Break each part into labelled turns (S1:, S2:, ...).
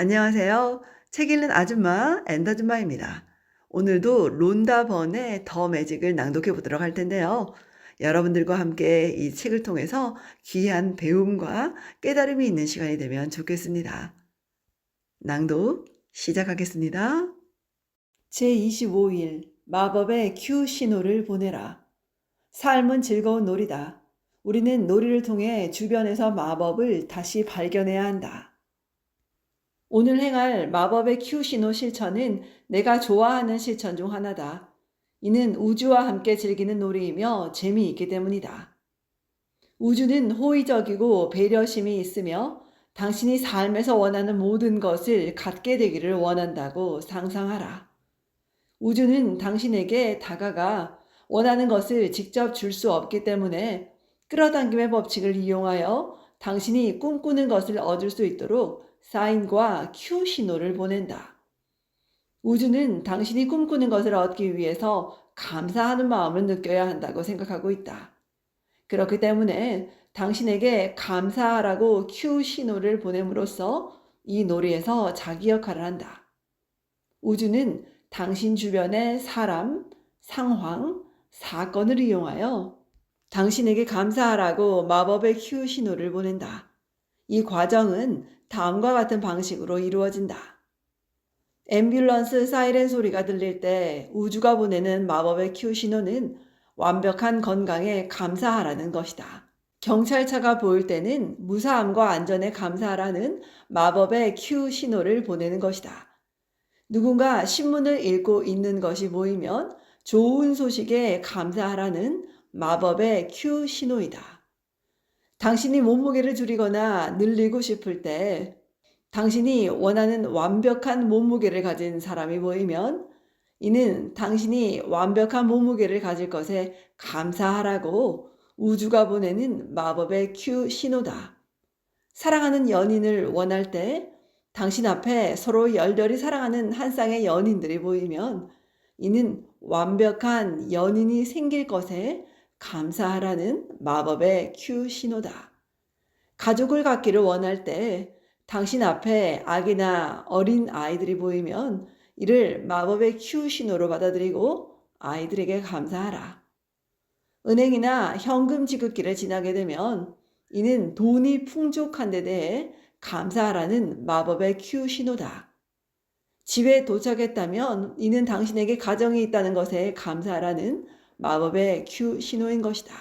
S1: 안녕하세요. 책 읽는 아줌마 엔더줌마입니다. 오늘도 론다 번의 더 매직을 낭독해 보도록 할 텐데요. 여러분들과 함께 이 책을 통해서 귀한 배움과 깨달음이 있는 시간이 되면 좋겠습니다. 낭독 시작하겠습니다. 제25일 마법의 큐 신호를 보내라. 삶은 즐거운 놀이다. 우리는 놀이를 통해 주변에서 마법을 다시 발견해야 한다. 오늘 행할 마법의 큐 신호 실천은 내가 좋아하는 실천 중 하나다. 이는 우주와 함께 즐기는 놀이이며 재미있기 때문이다. 우주는 호의적이고 배려심이 있으며 당신이 삶에서 원하는 모든 것을 갖게 되기를 원한다고 상상하라. 우주는 당신에게 다가가 원하는 것을 직접 줄 수 없기 때문에 끌어당김의 법칙을 이용하여 당신이 꿈꾸는 것을 얻을 수 있도록 사인과 큐 신호를 보낸다. 우주는 당신이 꿈꾸는 것을 얻기 위해서 감사하는 마음을 느껴야 한다고 생각하고 있다. 그렇기 때문에 당신에게 감사하라고 큐 신호를 보냄으로써 이 놀이에서 자기 역할을 한다. 우주는 당신 주변의 사람, 상황, 사건을 이용하여 당신에게 감사하라고 마법의 큐 신호를 보낸다. 이 과정은 다음과 같은 방식으로 이루어진다. 앰뷸런스 사이렌 소리가 들릴 때 우주가 보내는 마법의 큐 신호는 완벽한 건강에 감사하라는 것이다. 경찰차가 보일 때는 무사함과 안전에 감사하라는 마법의 큐 신호를 보내는 것이다. 누군가 신문을 읽고 있는 것이 보이면 좋은 소식에 감사하라는 마법의 큐 신호이다. 당신이 몸무게를 줄이거나 늘리고 싶을 때 당신이 원하는 완벽한 몸무게를 가진 사람이 보이면 이는 당신이 완벽한 몸무게를 가질 것에 감사하라고 우주가 보내는 마법의 큐 신호다. 사랑하는 연인을 원할 때 당신 앞에 서로 열렬히 사랑하는 한 쌍의 연인들이 보이면 이는 완벽한 연인이 생길 것에 감사하라는 마법의 큐 신호다. 가족을 갖기를 원할 때 당신 앞에 아기나 어린 아이들이 보이면 이를 마법의 큐 신호로 받아들이고 아이들에게 감사하라. 은행이나 현금 지급기를 지나게 되면 이는 돈이 풍족한 데 대해 감사하라는 마법의 큐 신호다. 집에 도착했다면 이는 당신에게 가정이 있다는 것에 감사하라는 마법의 큐 신호인 것이다.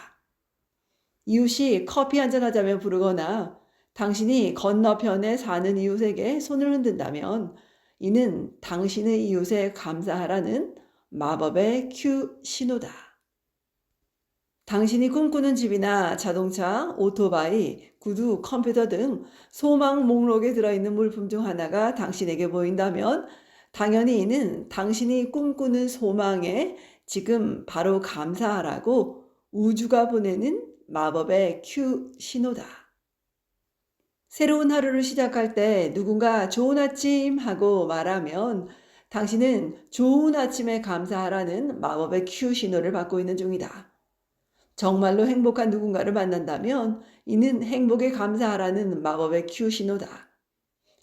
S1: 이웃이 커피 한잔 하자며 부르거나 당신이 건너편에 사는 이웃에게 손을 흔든다면 이는 당신의 이웃에 감사하라는 마법의 큐 신호다. 당신이 꿈꾸는 집이나 자동차, 오토바이, 구두, 컴퓨터 등 소망 목록에 들어있는 물품 중 하나가 당신에게 보인다면 당연히 이는 당신이 꿈꾸는 소망에 지금 바로 감사하라고 우주가 보내는 마법의 큐 신호다. 새로운 하루를 시작할 때 누군가 좋은 아침 하고 말하면 당신은 좋은 아침에 감사하라는 마법의 큐 신호를 받고 있는 중이다. 정말로 행복한 누군가를 만난다면 이는 행복에 감사하라는 마법의 큐 신호다.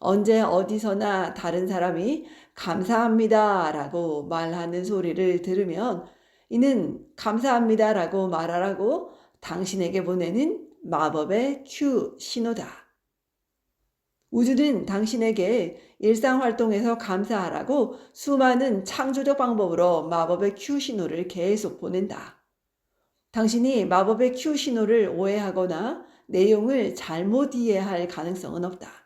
S1: 언제 어디서나 다른 사람이 감사합니다 라고 말하는 소리를 들으면 이는 감사합니다 라고 말하라고 당신에게 보내는 마법의 큐 신호다. 우주는 당신에게 일상 활동에서 감사하라고 수많은 창조적 방법으로 마법의 큐 신호를 계속 보낸다. 당신이 마법의 큐 신호를 오해하거나 내용을 잘못 이해할 가능성은 없다.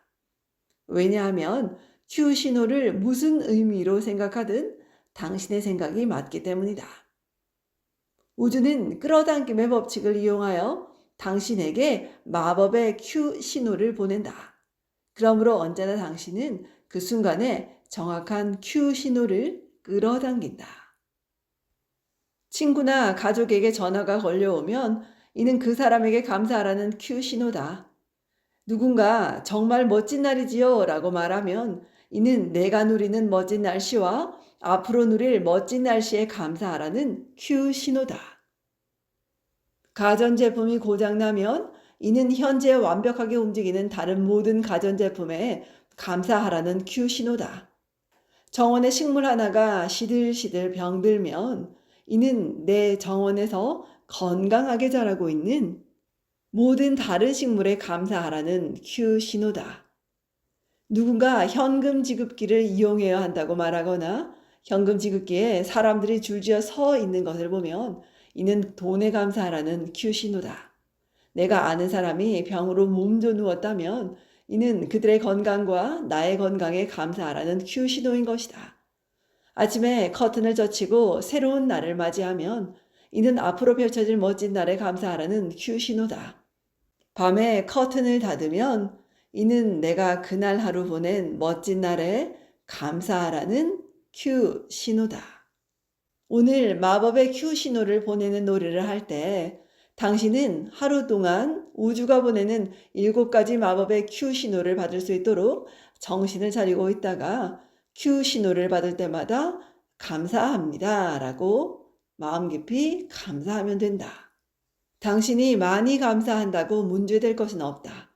S1: 왜냐하면 큐 신호를 무슨 의미로 생각하든 당신의 생각이 맞기 때문이다. 우주는 끌어당김의 법칙을 이용하여 당신에게 마법의 큐 신호를 보낸다. 그러므로 언제나 당신은 그 순간에 정확한 큐 신호를 끌어당긴다. 친구나 가족에게 전화가 걸려오면 이는 그 사람에게 감사하라는 큐 신호다. 누군가 정말 멋진 날이지요 라고 말하면 이는 내가 누리는 멋진 날씨와 앞으로 누릴 멋진 날씨에 감사하라는 큐 신호다. 가전제품이 고장나면 이는 현재 완벽하게 움직이는 다른 모든 가전제품에 감사하라는 큐 신호다. 정원의 식물 하나가 시들시들 병들면 이는 내 정원에서 건강하게 자라고 있는 모든 다른 식물에 감사하라는 큐 신호다. 누군가 현금 지급기를 이용해야 한다고 말하거나 현금 지급기에 사람들이 줄지어 서 있는 것을 보면 이는 돈에 감사하라는 큐 신호다. 내가 아는 사람이 병으로 몸져 누웠다면 이는 그들의 건강과 나의 건강에 감사하라는 큐 신호인 것이다. 아침에 커튼을 젖히고 새로운 날을 맞이하면 이는 앞으로 펼쳐질 멋진 날에 감사하라는 큐 신호다. 밤에 커튼을 닫으면 이는 내가 그날 하루 보낸 멋진 날에 감사하라는 큐 신호다. 오늘 마법의 큐 신호를 보내는 노래를 할 때 당신은 하루 동안 우주가 보내는 일곱 가지 마법의 큐 신호를 받을 수 있도록 정신을 차리고 있다가 큐 신호를 받을 때마다 감사합니다 라고 마음 깊이 감사하면 된다. 당신이 많이 감사한다고 문제될 것은 없다.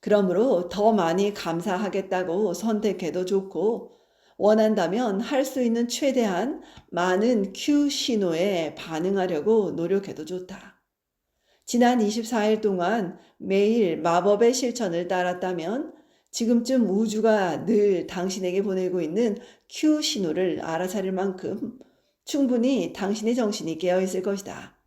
S1: 그러므로 더 많이 감사하겠다고 선택해도 좋고 원한다면 할 수 있는 최대한 많은 큐 신호에 반응하려고 노력해도 좋다. 지난 24일 동안 매일 마법의 실천을 따랐다면 지금쯤 우주가 늘 당신에게 보내고 있는 큐 신호를 알아차릴 만큼 충분히 당신의 정신이 깨어 있을 것이다.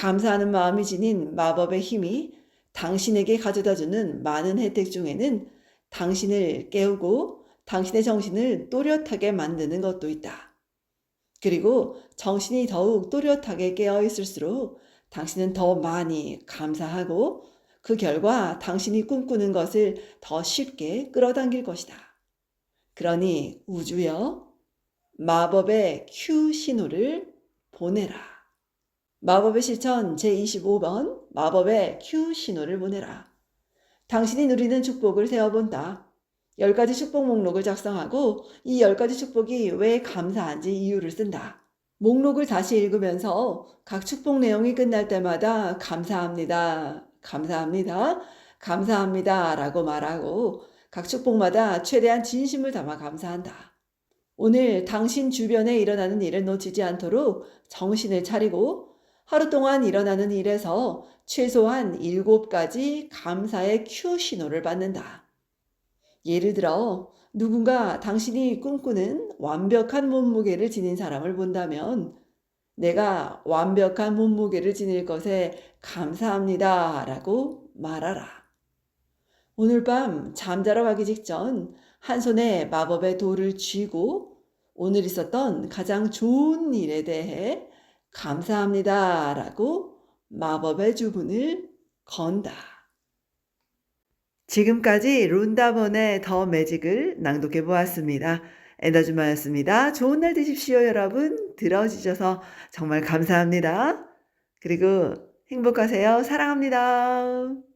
S1: 감사하는 마음이 지닌 마법의 힘이 당신에게 가져다 주는 많은 혜택 중에는 당신을 깨우고 당신의 정신을 또렷하게 만드는 것도 있다. 그리고 정신이 더욱 또렷하게 깨어 있을수록 당신은 더 많이 감사하고 그 결과 당신이 꿈꾸는 것을 더 쉽게 끌어당길 것이다. 그러니 우주여 마법의 큐 신호를 보내라. 마법의 실천 제25번 마법의 큐 신호를 보내라. 당신이 누리는 축복을 세어본다. 10가지 축복 목록을 작성하고 이 10가지 축복이 왜 감사한지 이유를 쓴다. 목록을 다시 읽으면서 각 축복 내용이 끝날 때마다 감사합니다. 감사합니다. 감사합니다. 라고 말하고 각 축복마다 최대한 진심을 담아 감사한다. 오늘 당신 주변에 일어나는 일을 놓치지 않도록 정신을 차리고 하루 동안 일어나는 일에서 최소한 7가지 감사의 큐 신호를 받는다. 예를 들어 누군가 당신이 꿈꾸는 완벽한 몸무게를 지닌 사람을 본다면 내가 완벽한 몸무게를 지닐 것에 감사합니다. 라고 말하라. 오늘 밤 잠자러 가기 직전 한 손에 마법의 돌을 쥐고 오늘 있었던 가장 좋은 일에 대해 감사합니다. 라고 마법의 주문을 건다. 지금까지 룬다번의 더 매직을 낭독해 보았습니다. 엔더주마였습니다. 좋은 날 되십시오, 여러분. 들어주셔서 정말 감사합니다. 그리고 행복하세요. 사랑합니다.